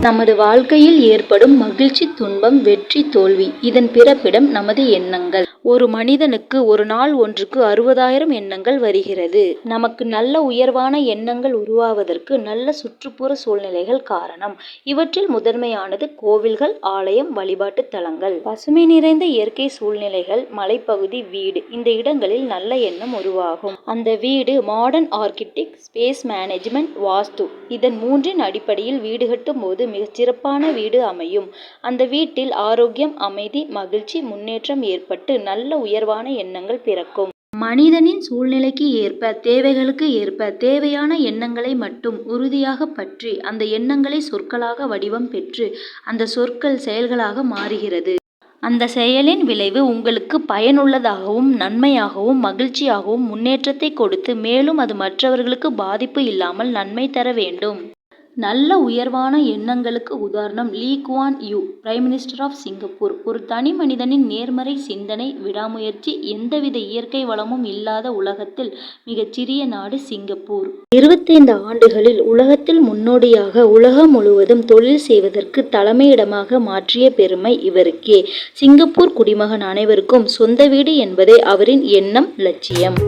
நமது வாழ்க்கையில் ஏற்படும் மகிழ்ச்சி துன்பம் வெற்றி தோல்வி. இதன் பிறப்பிடம் நமது எண்ணங்கள். ஒரு மனிதனுக்கு ஒரு நாள் ஒன்றுக்கு அறுபதாயிரம் எண்ணங்கள் வருகிறது. நமக்கு நல்ல உயர்வான எண்ணங்கள் உருவாவதற்கு நல்ல சுற்றுப்புற சூழ்நிலைகள் காரணம். இவற்றில் முதன்மையானது கோவில்கள் ஆலயம் வழிபாட்டு தலங்கள். பசுமை நிறைந்த இயற்கை சூழ்நிலைகள் மலைப்பகுதி வீடு. இந்த இடங்களில் நல்ல எண்ணம் உருவாகும். அந்த வீடு modern architect space management vastu. இதன் மூன்றின் அடிப்படையில் வீடு கட்டும் போது மிகச்சிறப்பான வீடு அமையும். அந்த வீட்டில் ஆரோக்கியம் அமைதி மகிழ்ச்சி முன்னேற்றம் ஏற்பட்டு நல்ல உயர்வான எண்ணங்கள் பிறக்கும். மனிதனின் சூழ்நிலைக்கு ஏற்ப தேவைகளுக்கு ஏற்ப தேவையான எண்ணங்களை மட்டும் உறுதியாக பற்றி அந்த எண்ணங்களை சொற்களாக வடிவம் பெற்று அந்த சொற்கள் செயல்களாக மாறுகிறது. அந்த செயலின் விளைவு உங்களுக்கு பயனுள்ளதாகவும் நன்மையாகவும் மகிழ்ச்சியாகவும் முன்னேற்றத்தை கொடுத்து மேலும் அது மற்றவர்களுக்கு பாதிப்பு இல்லாமல் நன்மை தர வேண்டும். நல்ல உயர்வான எண்ணங்களுக்கு உதாரணம் Lee Kuan Yew prime minister of Singapore ஒரு தனி மனிதனின் நேர்மறை சிந்தனை விடாமுயற்சி எந்தவித இயற்கை வளமும் இல்லாத உலகத்தில் மிகச்சிறிய நாடு சிங்கப்பூர். இருபத்தைந்து ஆண்டுகளில் உலகத்தில் முன்னோடியாக உலகம் முழுவதும் தொழில் செய்வதற்கு தலைமையிடமாக மாற்றிய பெருமை இவருக்கே. சிங்கப்பூர் குடிமகன் அனைவருக்கும் சொந்த வீடு என்பதே அவரின் எண்ணம் லட்சியம்.